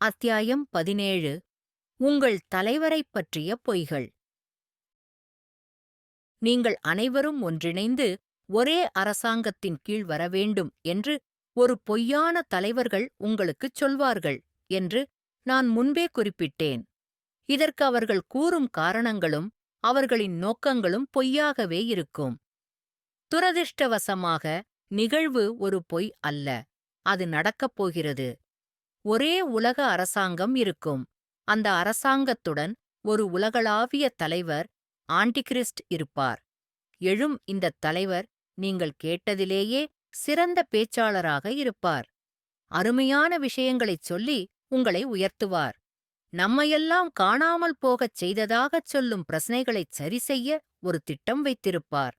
அத்தியாயம் பதினேழு. உங்கள் தலைவரைப் பற்றிய பொய்கள். நீங்கள் அனைவரும் ஒன்றிணைந்து ஒரே அரசாங்கத்தின் கீழ் வரவேண்டும் என்று ஒரு பொய்யான தலைவர்கள் உங்களுக்குச் சொல்வார்கள் என்று நான் முன்பே குறிப்பிட்டேன். இதற்கு அவர்கள் கூறும் காரணங்களும் அவர்களின் நோக்கங்களும் பொய்யாகவே இருக்கும். துரதிர்ஷ்டவசமாக நிகழ்வு ஒரு பொய் அல்ல அது நடக்கப் போகிறது. ஒரே உலக அரசாங்கம் இருக்கும். அந்த அரசாங்கத்துடன் ஒரு உலகளாவிய தலைவர் ஆன்டிகிரிஸ்ட் இருப்பார். எழும் இந்தத் தலைவர் நீங்கள் கேட்டதிலேயே சிறந்த பேச்சாளராக இருப்பார். அருமையான விஷயங்களைச் சொல்லி உங்களை உயர்த்துவார். நம்மையெல்லாம் காணாமல் போகச் செய்ததாகச் சொல்லும் பிரச்சனைகளைச் சரிசெய்ய ஒரு திட்டம் வைத்திருப்பார்.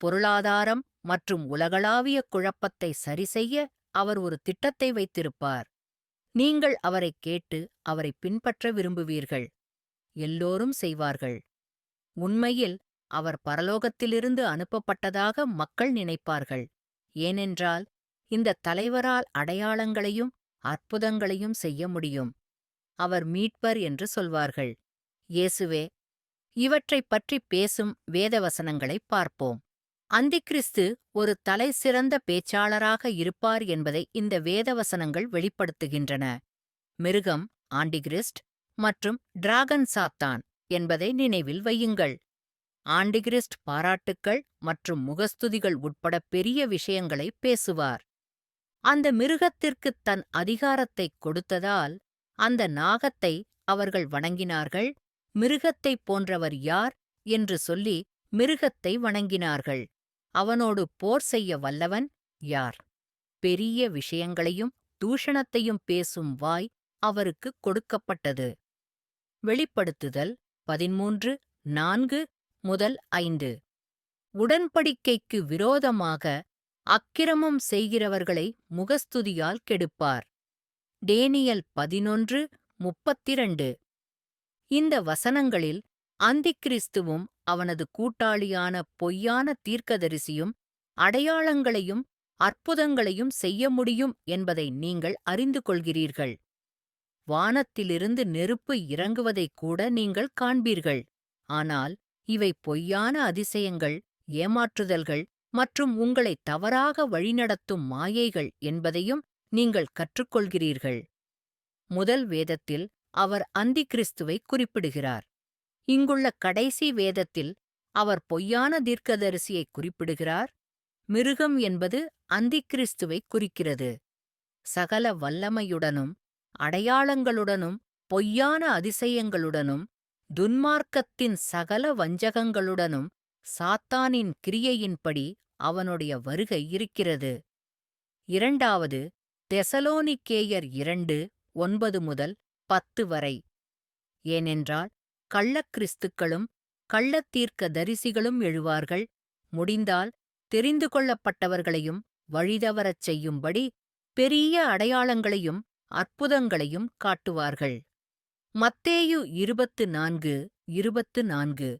பொருளாதாரம் மற்றும் உலகளாவிய குழப்பத்தை சரிசெய்ய அவர் ஒரு திட்டத்தை வைத்திருப்பார். நீங்கள் அவரைக் கேட்டு அவரைப் பின்பற்ற விரும்புவீர்கள். எல்லோரும் செய்வார்கள். உண்மையில் அவர் பரலோகத்திலிருந்து அனுப்பப்பட்டதாக மக்கள் நினைப்பார்கள். ஏனென்றால் இந்த தலைவரால் அடையாளங்களையும் அற்புதங்களையும் செய்ய முடியும். அவர் மீட்பர் என்று சொல்வார்கள். இயேசுவே இவற்றைப் பற்றி பேசும் வேதவசனங்களைப் பார்ப்போம். அந்திக்கிறிஸ்து ஒரு தலைசிறந்த பேச்சாளராக இருப்பார் என்பதை இந்த வேதவசனங்கள் வெளிப்படுத்துகின்றன. மிருகம் ஆண்டிகிரிஸ்ட் மற்றும் டிராகன் சாத்தான் என்பதை நினைவில் வையுங்கள். ஆண்டிகிரிஸ்ட் பாராட்டுக்கள் மற்றும் முகஸ்துதிகள் உட்பட பெரிய விஷயங்களை பேசுவார். அந்த மிருகத்திற்குத் தன் அதிகாரத்தைக் கொடுத்ததால் அந்த நாகத்தை அவர்கள் வணங்கினார்கள். மிருகத்தைப் போன்றவர் யார் என்று சொல்லி மிருகத்தை வணங்கினார்கள். அவனோடு போர் செய்ய வல்லவன் யார்? பெரிய விஷயங்களையும் தூஷணத்தையும் பேசும் வாய் அவருக்குக் கொடுக்கப்பட்டது. வெளிப்படுத்துதல் பதிமூன்று நான்கு முதல் ஐந்து. உடன்படிக்கைக்கு விரோதமாக அக்கிரமம் செய்கிறவர்களை முகஸ்துதியால் கெடுப்பார். டேனியல் பதினொன்று முப்பத்திரண்டு. இந்த வசனங்களில் அந்திக்கிறிஸ்துவும் அவனது கூட்டாளியான பொய்யான தீர்க்கதரிசியும் அடையாளங்களையும் அற்புதங்களையும் செய்ய முடியும் என்பதை நீங்கள் அறிந்து கொள்கிறீர்கள். வானத்திலிருந்து நெருப்பு இறங்குவதைக் கூட நீங்கள் காண்பீர்கள். ஆனால் இவை பொய்யான அதிசயங்கள் ஏமாற்றுதல்கள் மற்றும் உங்களை தவறாக வழிநடத்தும் மாயைகள் என்பதையும் நீங்கள் கற்றுக்கொள்கிறீர்கள். முதல் வேதத்தில் அவர் அந்திகிறிஸ்துவை குறிப்பிடுகிறார். இங்குள்ள கடைசி வேதத்தில் அவர் பொய்யான தீர்க்கதரிசியை குறிப்பிடுகிறார். மிருகம் என்பது அந்திக்கிறிஸ்துவைக் குறிக்கிறது. சகல வல்லமையுடனும் அடையாளங்களுடனும் பொய்யான அதிசயங்களுடனும் துன்மார்க்கத்தின் சகல வஞ்சகங்களுடனும் சாத்தானின் கிரியையின்படி அவனுடைய வருகை இருக்கிறது. இரண்டாவது தெசலோனிக்கேயர் இரண்டு ஒன்பது முதல் பத்து வரை. ஏனென்றால் கள்ளக்கிறிஸ்துக்களும் கள்ளத்தீர்க்க தரிசிகளும் எழுவார்கள். முடிந்தால் தெரிந்து கொள்ளப்பட்டவர்களையும் வழிதவரச் செய்யும்படி பெரிய அடையாளங்களையும் அற்புதங்களையும் காட்டுவார்கள். மத்தேயு இருபத்து நான்கு இருபத்து நான்கு.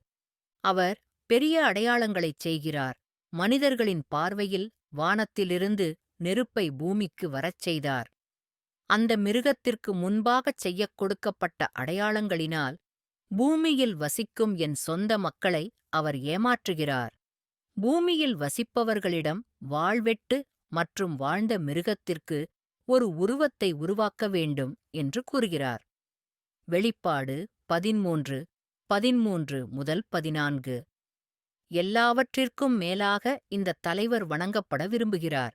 அவர் பெரிய அடையாளங்களைச் செய்கிறார். மனிதர்களின் பார்வையில் வானத்திலிருந்து நெருப்பை பூமிக்கு வரச் செய்தார். அந்த மிருகத்திற்கு முன்பாகச் செய்யக் கொடுக்கப்பட்ட அடையாளங்களினால் பூமியில் வசிக்கும் என் சொந்த மக்களை அவர் ஏமாற்றுகிறார். பூமியில் வசிப்பவர்களிடம் வாழ்வெட்டு மற்றும் வாழ்ந்த மிருகத்திற்கு ஒரு உருவத்தை உருவாக்க வேண்டும் என்று கூறுகிறார். வெளிப்பாடு பதிமூன்று பதிமூன்று முதல் பதினான்கு. எல்லாவற்றிற்கும் மேலாக இந்த தலைவர் வணங்கப்பட விரும்புகிறார்.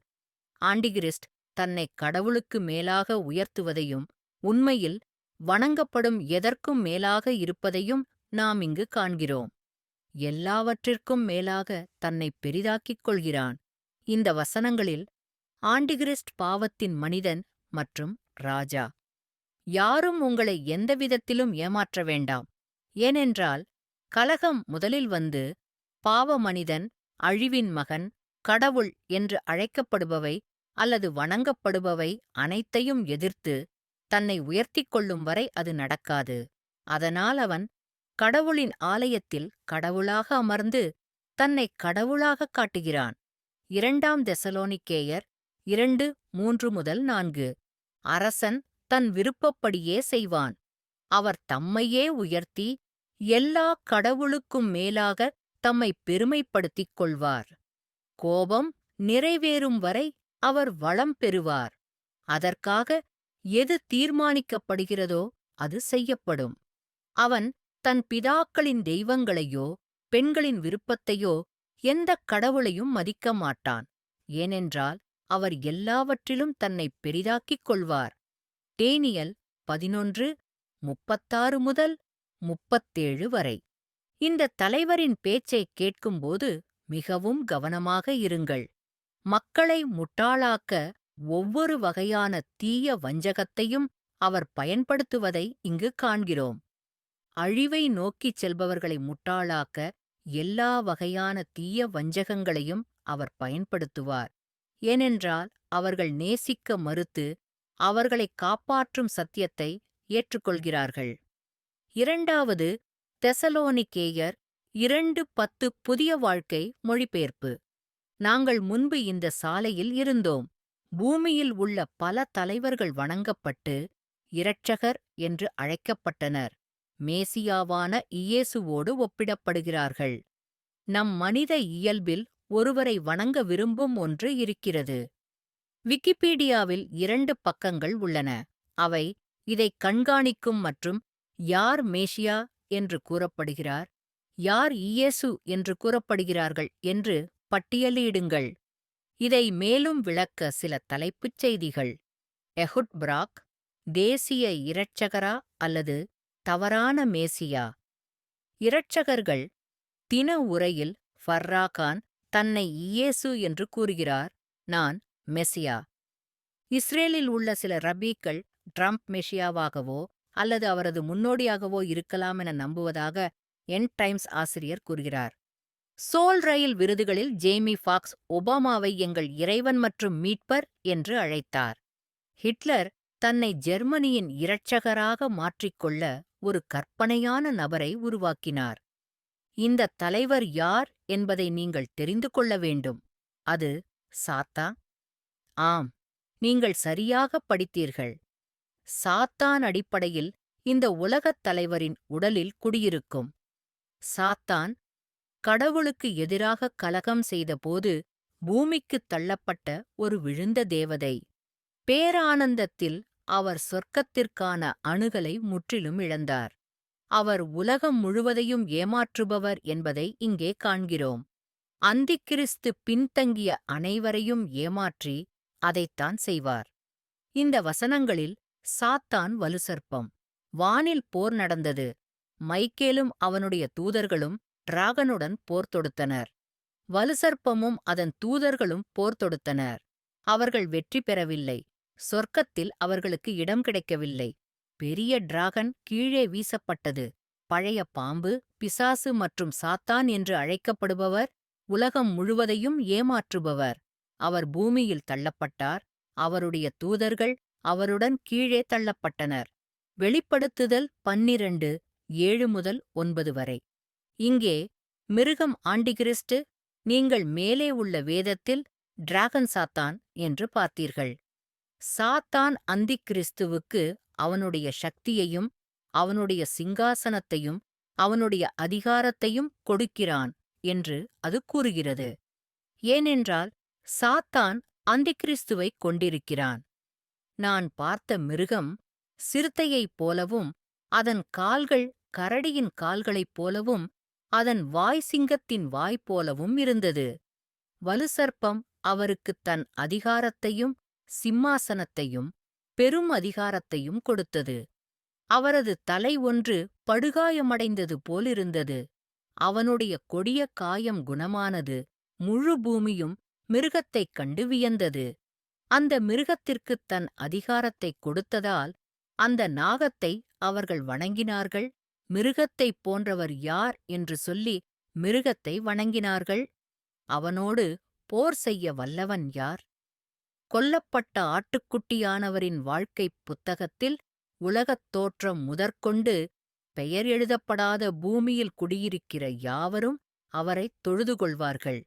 ஆண்டிகிரிஸ்ட் தன்னை கடவுளுக்கு மேலாக உயர்த்துவதையும் உண்மையில் வணங்கப்படும் எதற்கும் மேலாக இருப்பதையும் நாம் இங்கு காண்கிறோம். எல்லாவற்றிற்கும் மேலாக தன்னை பெரிதாக்கிக் கொள்கிறான். இந்த வசனங்களில் ஆண்டிகிரிஸ்ட் பாவத்தின் மனிதன் மற்றும் ராஜா. யாரும் உங்களை எந்தவிதத்திலும் ஏமாற்ற வேண்டாம். ஏனென்றால் கலகம் முதலில் வந்து பாவ மனிதன் அழிவின் மகன் கடவுள் என்று அழைக்கப்படுபவை அல்லது வணங்கப்படுபவை அனைத்தையும் எதிர்த்து தன்னை உயர்த்திக் கொள்ளும் வரை அது நடக்காது. அதனால் அவன் கடவுளின் ஆலயத்தில் கடவுளாக அமர்ந்து தன்னை கடவுளாகக் காட்டுகிறான். இரண்டாம் தெசலோனிக்கேயர் இரண்டு மூன்று முதல் நான்கு. அரசன் தன் விருப்பப்படியே செய்வான். அவர் தம்மையே உயர்த்தி எல்லா கடவுளுக்கும் மேலாக தம்மை பெருமைப்படுத்திக் கொள்வார். கோபம் நிறைவேறும் வரை அவர் வளம் பெறுவார். அதற்காக எது தீர்மானிக்கப்படுகிறதோ அது செய்யப்படும். அவன் தன் பிதாக்களின் தெய்வங்களையோ பெண்களின் விருப்பத்தையோ எந்தக் கடவுளையும் மதிக்க மாட்டான். ஏனென்றால் அவர் எல்லாவற்றிலும் தன்னை பெரிதாக்கிக் கொள்வார். டேனியல் பதினொன்று முப்பத்தாறு முதல் முப்பத்தேழு வரை. இந்த தலைவரின் பேச்சைக் கேட்கும்போது மிகவும் கவனமாக இருங்கள். மக்களை முட்டாளாக்க ஒவ்வொரு வகையான தீய வஞ்சகத்தையும் அவர் பயன்படுத்துவதை இங்கு காண்கிறோம். அழிவை நோக்கிச் செல்பவர்களை முட்டாளாக்க எல்லா வகையான தீய வஞ்சகங்களையும் அவர் பயன்படுத்துவார். ஏனென்றால் அவர்கள் நேசிக்க மறுத்து அவர்களைக் காப்பாற்றும் சத்தியத்தை ஏற்றுக்கொள்கிறார்கள். இரண்டாவது தெசலோனிக்கேயர் இரண்டு பத்து புதிய வாழ்க்கை மொழிபெயர்ப்பு. நாங்கள் முன்பு இந்த சாலையில் இருந்தோம். பூமியில் உள்ள பல தலைவர்கள் வணங்கப்பட்டு இரட்சகர் என்று அழைக்கப்பட்டனர். மேசியாவான இயேசுவோடு ஒப்பிடப்படுகிறார்கள். நம் மனித இயல்பில் ஒருவரை வணங்க விரும்பும் ஒன்று இருக்கிறது. விக்கிபீடியாவில் இரண்டு பக்கங்கள் உள்ளன. அவை இதை கண்காணிக்கும் மற்றும் யார் மேஷியா என்று கூறப்படுகிறார் யார் இயேசு என்று கூறப்படுகிறார்கள் என்று பட்டியலிடுங்கள். இதை மேலும் விளக்க சில தலைப்புச் செய்திகள். எஹுட் பிராக் தேசிய இரட்சகரா அல்லது தவறான மேசியா? இரட்சகர்கள் தின உரையில் ஃபர்ரா கான் தன்னை இயேசு என்று கூறுகிறார் நான் மெசியா. இஸ்ரேலில் உள்ள சில ரபீக்கள் ட்ரம்ப் மெஷியாவாகவோ அல்லது அவரது முன்னோடியாகவோ இருக்கலாம் என நம்புவதாக என் டைம்ஸ் ஆசிரியர் கூறுகிறார். சோல் ரயில் விருதுகளில் ஜேமி ஃபாக்ஸ் ஒபாமாவை எங்கள் இறைவன் மற்றும் மீட்பர் என்று அழைத்தார். ஹிட்லர் தன்னை ஜெர்மனியின் இரட்சகராக மாற்றிக்கொள்ள ஒரு கற்பனையான நபரை உருவாக்கினார். இந்த தலைவர் யார் என்பதை நீங்கள் தெரிந்து கொள்ள வேண்டும். அது சாத்தா? ஆம் நீங்கள் சரியாகப் படித்தீர்கள். சாத்தான் அடிப்படையில் இந்த உலகத் தலைவரின் உடலில் குடியிருக்கும். சாத்தான் கடவுளுக்கு எதிராக கலகம் செய்தபோது பூமிக்குத் தள்ளப்பட்ட ஒரு விழுந்த தேவதை. பேரானந்தத்தில் அவர் சொர்க்கத்திற்கான அணுகலை முற்றிலும் இழந்தார். அவர் உலகம் முழுவதையும் ஏமாற்றுபவர் என்பதை இங்கே காண்கிறோம். அந்திக்கிறிஸ்து பின்தங்கிய அனைவரையும் ஏமாற்றி அதைத்தான் செய்வார். இந்த வசனங்களில் சாத்தான் வலுசர்ப்பம். வானில் போர் நடந்தது. மைக்கேலும் அவனுடைய தூதர்களும் டிராகனுடன் போர் தொடுத்தனர். வலுசர்ப்பமும் அதன் தூதர்களும் போர் தொடுத்தனர். அவர்கள் வெற்றி பெறவில்லை. சொர்க்கத்தில் அவர்களுக்கு இடம் கிடைக்கவில்லை. பெரிய டிராகன் கீழே வீசப்பட்டது. பழைய பாம்பு பிசாசு மற்றும் சாத்தான் என்று அழைக்கப்படுபவர் உலகம் முழுவதையும் ஏமாற்றுபவர். அவர் பூமியில் தள்ளப்பட்டார். அவருடைய தூதர்கள் அவருடன் கீழே தள்ளப்பட்டனர். வெளிப்படுத்துதல் பன்னிரண்டு ஏழு முதல் ஒன்பது வரை. இங்கே மிருகம் ஆண்டிகிறிஸ்டு நீங்கள் மேலே உள்ள வேதத்தில் டிராகன் சாத்தான் என்று பார்த்தீர்கள். சாத்தான் அந்திக்கிறிஸ்துவுக்கு அவனுடைய சக்தியையும் அவனுடைய சிங்காசனத்தையும் அவனுடைய அதிகாரத்தையும் கொடுக்கிறான் என்று அது கூறுகிறது. ஏனென்றால் சாத்தான் அந்திக்கிறிஸ்துவைக் கொண்டிருக்கிறான். நான் பார்த்த மிருகம் சிறுத்தையைப் போலவும் அதன் கால்கள் கரடியின் கால்களைப் போலவும் அதன் வாய் சிங்கத்தின் வாய் போலவும் இருந்தது. வலுசர்ப்பம் அவருக்குத் தன் அதிகாரத்தையும் சிம்மாசனத்தையும் பெரும் அதிகாரத்தையும் கொடுத்தது. அவரது தலை ஒன்று படுகாயமடைந்தது போலிருந்தது. அவனுடைய கொடிய காயம் குணமானது. முழு பூமியும் மிருகத்தைக் கண்டு வியந்தது. அந்த மிருகத்திற்குத் தன் அதிகாரத்தைக் கொடுத்ததால் அந்த நாகத்தை அவர்கள் வணங்கினார்கள். மிருகத்தைப் போன்றவர் யார் என்று சொல்லி மிருகத்தை வணங்கினார்கள். அவனோடு போர் செய்ய வல்லவன் யார்? கொல்லப்பட்ட ஆட்டுக்குட்டியானவரின் வாழ்க்கைப் புத்தகத்தில் உலகத் தோற்றம் முதற்கொண்டு பெயர் எழுதப்படாத பூமியில் குடியிருக்கிற யாவரும் அவரைத் தொழுதுகொள்வார்கள்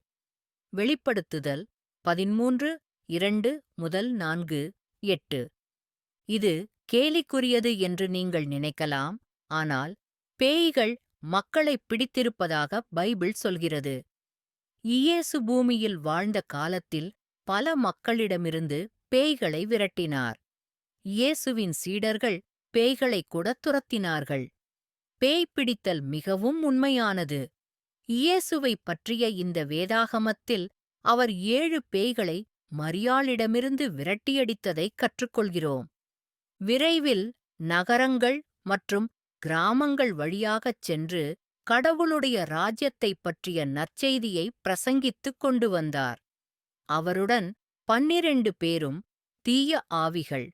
வெளிப்படுத்துதல் பதிமூன்று இரண்டு முதல் நான்கு எட்டு. இது கேலிக்குரியது என்று நீங்கள் நினைக்கலாம். ஆனால் பேய்கள் மக்களை பிடித்திருப்பதாக பைபிள் சொல்கிறது. இயேசு பூமியில் வாழ்ந்த காலத்தில் பல மக்களிடமிருந்து பேய்களை விரட்டினார். இயேசுவின் சீடர்கள் பேய்களை கூட துரத்தினார்கள். பேய் பிடித்தல் மிகவும் உண்மையானது. இயேசுவை பற்றிய இந்த வேதாகமத்தில் அவர் ஏழு பேய்களை மரியாளிடமிருந்து விரட்டியடித்ததைக் கற்றுக்கொள்கிறோம். விரைவில் நகரங்கள் மற்றும் கிராமங்கள் வழியாகச் சென்று கடவுளுடைய ராஜ்யத்தைப் பற்றிய நற்செய்தியை பிரசங்கித்துக் கொண்டு வந்தார். அவருடன் பன்னிரண்டு பேரும் தீய ஆவிகள்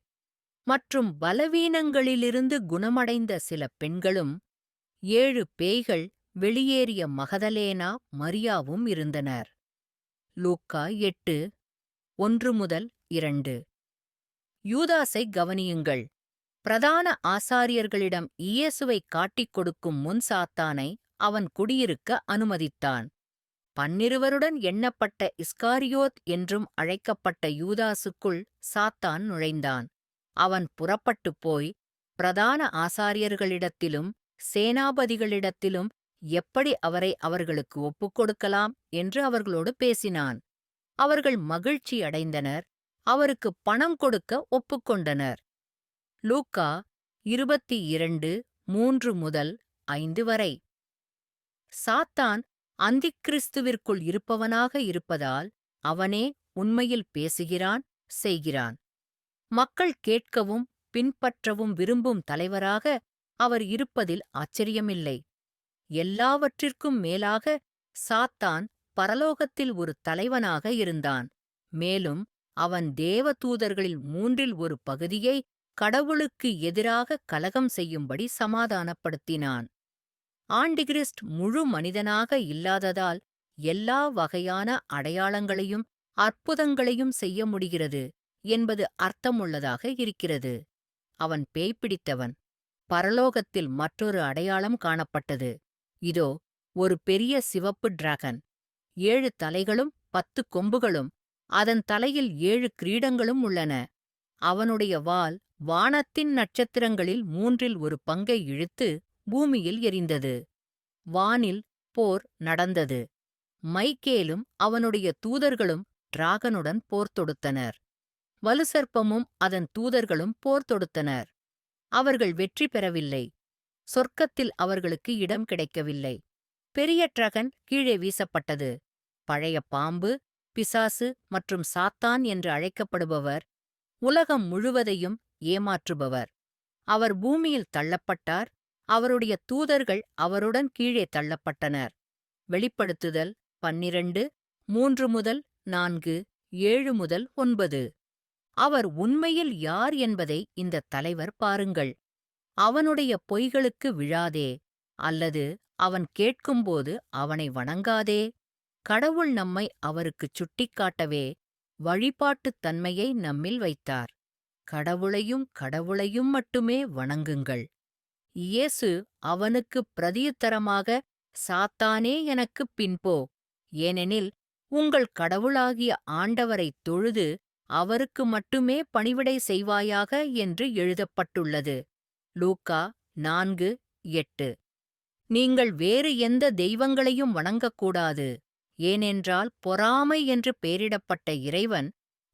மற்றும் பலவீனங்களிலிருந்து குணமடைந்த சில பெண்களும் ஏழு பேய்கள் வெளியேறிய மகதலேனா மரியாவும் இருந்தனர். லூக்கா எட்டு ஒன்று முதல் இரண்டு. யூதாஸை கவனியுங்கள். பிரதான ஆசாரியர்களிடம் இயேசுவை காட்டிக் கொடுக்கும் முன் சாத்தானை அவன் குடியிருக்க அனுமதித்தான். பன்னிருவருடன் எண்ணப்பட்ட இஸ்காரியோத் என்றும் அழைக்கப்பட்ட யூதாசுக்குள் சாத்தான் நுழைந்தான். அவன் புறப்பட்டுப் போய் பிரதான ஆசாரியர்களிடத்திலும் சேனாபதிகளிடத்திலும் எப்படி அவரை அவர்களுக்கு ஒப்புக் கொடுக்கலாம் என்று அவர்களோடு பேசினான். அவர்கள் மகிழ்ச்சி அடைந்தனர் அவருக்கு பணம் கொடுக்க ஒப்புக்கொண்டனர் லூக்கா இருபத்தி இரண்டு மூன்று முதல் ஐந்து வரை. சாத்தான் அந்திக்கிறிஸ்துவிற்குள் இருப்பவனாக இருப்பதால் அவனே உண்மையில் பேசுகிறான் செய்கிறான். மக்கள் கேட்கவும் பின்பற்றவும் விரும்பும் தலைவராக அவர் இருப்பதில் ஆச்சரியமில்லை. எல்லாவற்றிற்கும் மேலாக சாத்தான் பரலோகத்தில் ஒரு தலைவனாக இருந்தான். மேலும் அவன் தேவதூதர்களில் மூன்றில் ஒரு பகுதியை கடவுளுக்கு எதிராக கலகம் செய்யும்படி சமாதானப்படுத்தினான். ஆண்டிகிரிஸ்ட் முழு மனிதனாக இல்லாததால் எல்லா வகையான அடையாளங்களையும் அற்புதங்களையும் செய்ய முடிகிறது என்பது அர்த்தமுள்ளதாக இருக்கிறது. அவன் பேய்பிடித்தவன் பரலோகத்தில் மற்றொரு அடையாளம் காணப்பட்டது. இதோ ஒரு பெரிய சிவப்பு டிராகன். ஏழு தலைகளும் பத்து கொம்புகளும் அதன் தலையில் ஏழு கிரீடங்களும் உள்ளன. அவனுடைய வால் வானத்தின் நட்சத்திரங்களில் மூன்றில் ஒரு பங்கை இழுத்து பூமியில் எரிந்தது. வானில் போர் நடந்தது. மைக்கேலும் அவனுடைய தூதர்களும் டிராகனுடன் போர் தொடுத்தனர். வலுசர்ப்பமும் அதன் தூதர்களும் போர் தொடுத்தனர். அவர்கள் வெற்றி பெறவில்லை. சொர்க்கத்தில் அவர்களுக்கு இடம் கிடைக்கவில்லை. பெரிய டிரகன் கீழே வீசப்பட்டது. பழைய பாம்பு பிசாசு மற்றும் சாத்தான் என்று அழைக்கப்படுபவர் உலகம் முழுவதையும் ஏமாற்றுபவர். அவர் பூமியில் தள்ளப்பட்டார் அவருடைய தூதர்கள் அவருடன் கீழே தள்ளப்பட்டனர். வெளிப்படுத்துதல் பன்னிரண்டு மூன்று முதல் நான்கு ஏழு முதல் ஒன்பது. அவர் உண்மையில் யார் என்பதை இந்த தலைவர் பாருங்கள். அவனுடைய பொய்களுக்கு விழாதே அல்லது அவன் கேட்கும்போது அவனை வணங்காதே. கடவுள் நம்மை அவருக்குச் சுட்டிக்காட்டவே வழிபாட்டுத் தன்மையை நம்மில் வைத்தார். கடவுளையும் கடவுளையும் மட்டுமே வணங்குங்கள். இயேசு அவனுக்குப் பிரதியுத்தரமாக சாத்தானே எனக்குப் பின்போ ஏனெனில் உங்கள் கடவுளாகிய ஆண்டவரைத் தொழுது அவருக்கு மட்டுமே பணிவிடை செய்வாயாக என்று எழுதப்பட்டுள்ளது. லூக்கா நான்கு எட்டு. நீங்கள் வேறு எந்த தெய்வங்களையும் வணங்கக்கூடாது. ஏனென்றால் பொறாமை என்று பெயரிடப்பட்ட இறைவன்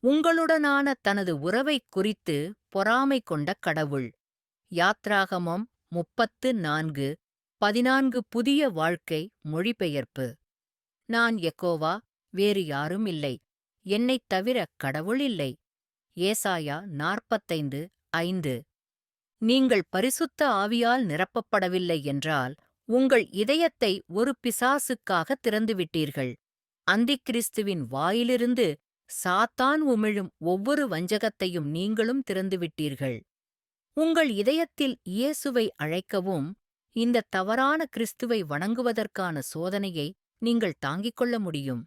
உங்களுடனான தனது உறவைக் குறித்து பொறாமை கொண்ட கடவுள். யாத்ராகமம் முப்பத்து நான்கு பதினான்கு புதிய வாழ்க்கை மொழிபெயர்ப்பு. நான் எக்கோவா வேறு யாரும் இல்லை. என்னைத் தவிர கடவுள் இல்லை. ஏசாயா நாற்பத்தைந்து ஐந்து. நீங்கள் பரிசுத்த ஆவியால் நிரப்பப்படவில்லை என்றால் உங்கள் இதயத்தை ஒரு பிசாசுக்காக திறந்துவிட்டீர்கள். அந்திக்கிறிஸ்துவின் வாயிலிருந்து சாத்தான் உமிழும் ஒவ்வொரு வஞ்சகத்தையும் நீங்களும் திறந்துவிட்டீர்கள். உங்கள் இதயத்தில் இயேசுவை அழைக்கவும் இந்த தவறான கிறிஸ்துவை வணங்குவதற்கான சோதனையை நீங்கள் தாங்கிக் கொள்ள முடியும்.